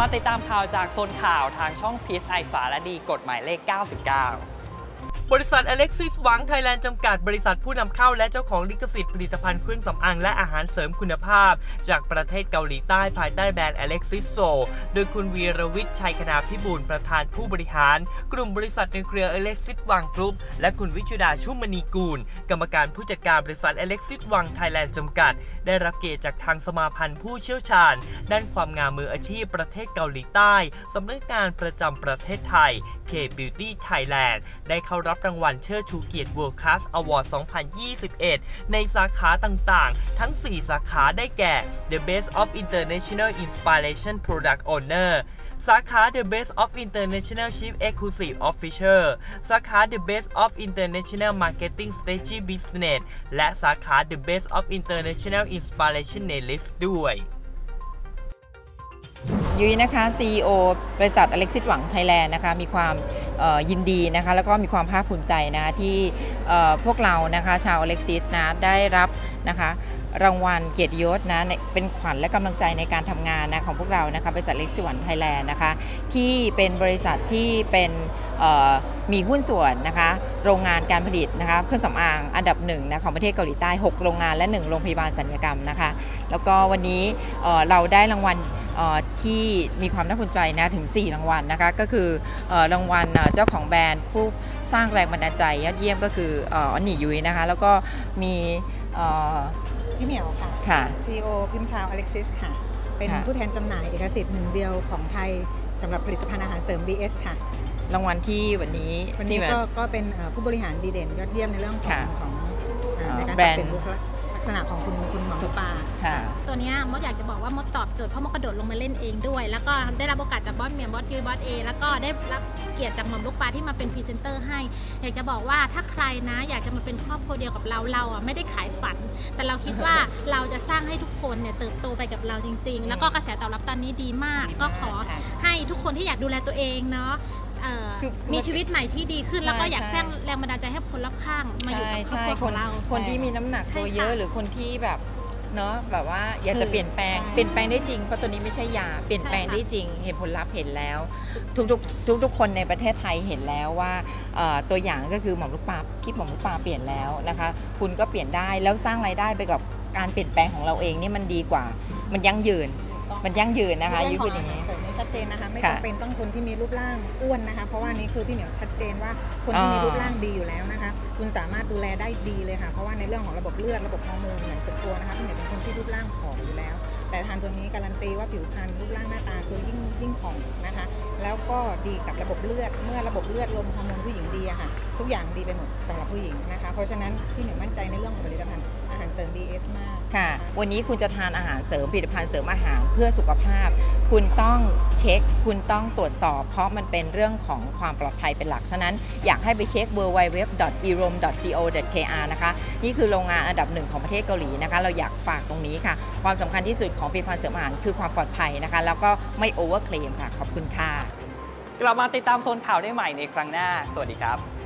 มาติดตามข่าวจากโซนข่าวทางช่องพีซไอสารดีกฎหมายเลข 99 บริษัทอเล็กซิสหวังไทยแลนด์จำกัด บริษัทผู้นำเข้าและเจ้าของลิขสิทธิ์ผลิตภัณฑ์เครื่องสำอางและอาหารเสริมคุณภาพ จากประเทศเกาหลีใต้ภายใต้แบรนด์อเล็กซิสโซโดยคุณวีรวิทย์ชัยคณาพิบูลประธานผู้บริหาร กลุ่มบริษัทในเครืออเล็กซิสวังกรุ๊ปและคุณวิชุดาชุ่มมณีกูล กรรมการผู้จัดการบริษัทอเล็กซิสวังไทยแลนด์จำกัด ได้รับเกียรติจากทางสมาพันธ์ผู้เชี่ยวชาญ ด้านความงามมืออาชีพประเทศเกาหลีใต้สำนักงานประจำประเทศไทย K Beauty Thailand ได้เข้ารับรางวัลเชิดชูเกียรติ World Class Award 2021 ในสาขาต่างๆ ทั้ง 4 สาขาได้แก่ The Best of International Inspiration Product Owner สาขา The Best of International Chief Exclusive Officer สาขา The Best of International Marketing Strategy Business และสาขา The Best of International Inspirationalist ด้วย ยุ้ยนะคะ CEO บริษัทอเล็กซิสหวังไทยแลนด์นะคะมีความยินดีนะคะแล้วก็มีความภาคภูมิใจนะะที่พวกเรานะคะชาวอเล็กซิสนะได้รับนะคะรางวัลเกียรติยศนะเป็นขวัญและกำลังใจในการทำงานนะของพวกเรานะคะบริษัทอเล็กซิสหวังไทยแลนด์นะคะที่เป็นบริษัทที่เป็นมีหุ้นส่วนนะคะโรงงานการผลิตนะคะเครื่องสำอางอันดับหนึ่งนะของประเทศเกาหลีใต้ 6 โรงงานและ 1 โรงพยาบาลสัญญกรรมนะคะแล้วก็วันนี้เเราได้รางวัล ที่มีความน่าภูมิใจนะถึง 4 รางวัลนะคะก็คือเอ่อรางวัลเอ่อเจ้าของแบรนด์ผู้สร้างแรงบันดาลใจยอดเยี่ยมก็คือเอ่ออันหนี่ยุ้ยนะคะแล้วก็มีเอ่อพี่เหมียวค่ะค่ะ CEO พิมพ์คาวอเล็กซิสค่ะ เป็นค่ะผู้แทนจำหน่ายเอกสิทธิ์หนึ่งเดียวของไทยสำหรับผลิตภัณฑ์อาหารเสริม BS ค่ะรางวัลที่วันนี้วันนี้ที่มาก็ก็เป็นเอ่อผู้บริหารดีเด่นยอดเยี่ยมในเรื่องของค่ะของเอ่อในการแบรปนรับด์เปลี่ยนบุคลักษณะของคุณคุณหมอทุปา ค่ะ ตัวเนี้ยมดอยากจะบอกว่ามดตอบโจทย์เพราะมดกระโดดลงมาเล่นเองด้วย แล้วก็ได้รับโอกาสจากบอสเมียบอสยูบอสเอแล้วก็ได้รับเกียรติจากหม่อมลูกปลาที่มาเป็นพรีเซนเตอร์ให้ อยากจะบอกว่าถ้าใครนะอยากจะมาเป็นครอบครัวเดียวกับเราเราอะไม่ได้ขายฝัน แต่เราคิดว่าเราจะสร้างให้ทุกคนเนี่ยเติบโตไปกับเราจริง ๆ แล้วก็กระแสตอบรับตอนนี้ดีมาก ก็ขอให้ทุกคนที่อยากดูแลตัวเองเนาะเอ่อคือมีชีวิตใหม่ที่ดีขึ้น ใช่แล้วก็อยากใช่ สร้างแรงบันดาลใจให้คนรอบข้างมาอยู่กับครอบครัวคขอนงเรา คนที่มีน้ำหนักใช่ตัวเยอะค่ะหรือคนที่แบบ เนาะแบบว่าอยากจะคือเปลี่ยนแปลงใช่เปลี่ยนแปลงได้จริงเพราะตัวนี้ไม่ใช่ยาเปลี่ยนแปลงใช่ค่ะได้จริง เห็นผลลัพธ์เห็นแล้ว ทุกๆทุกๆคนในประเทศไทยเห็นแล้วว่าเอ่อตัวอย่างก็คือหม่อมลูกปลาที่หม่อมลูกปลาเปลี่ยนแล้วนะคะ คุณก็เปลี่ยนได้แล้วสร้างรายได้ไปกับการเปลี่ยนแปลงของเราเองนี่มันดีกว่า มันยั่งยืน มันยั่งยืนนะคะเรื่ยุองคของออาย่างหารนี้เสริมนี่ ชัดเจนนะคะ ไม่ค่ะจำเป็นต้องคนที่มีรูปร่างอ้วนนะคะ เพราะว่านี่คือพี่เหมียวชัดเจนว่าคนที่มีอ่ารูปร่างดีอยู่แล้วนะคะ คุณสามารถดูแลได้ดีเลยค่ะ เพราะว่าในเรื่องของระบบเลือดระบบฮอร์โมนเหมือนส่วนตัวนะคะพี่เหมียวเป็นคนที่รูปร่างผอมอยู่แล้ว แต่ทานตัวนี้การันตีว่าผิวพรรณรูปร่างหน้าตาคือยิ่งยิ่งผ่องนะคะแล้ว ก็ดีกับระบบเลือด เมื่อระบบเลือดรวมฮอร์โมนผู้หญิงดีอะค่ะ ทุกอย่างดีไปหมดสำหรับผู้หญิงนะคะ เพราะฉะนั้นพี่เหมียวมั่นใจในเรื่องของผลิตภัณฑ์อาหารเสริม BS มาก ค่ะ วันนี้คุณจะทานอาหารเสริมผลิตภัณฑ์เสริมอาหารเพื่อสุขภาพ คุณต้องเช็ค คุณต้องตรวจสอบ เพราะมันเป็นเรื่องของความปลอดภัยเป็นหลัก ฉะนั้นอยากให้ไปเช็ค www.erom.co.kr นะคะ นี่คือโรงงานอันดับหนึ่งของประเทศเกาหลีนะคะ เราอยากฝากตรงนี้ค่ะ ความสำคัญที่สุดของผลิตภัณฑ์เสริมอาหารคือความปลอดภัยนะคะ แล้วก็ไม่โอเวอร์เคลมค่ะ ขอบคุณค่ะ กลับมาติดตามโซนข่าวได้ใหม่ในครั้งหน้า สวัสดีครับ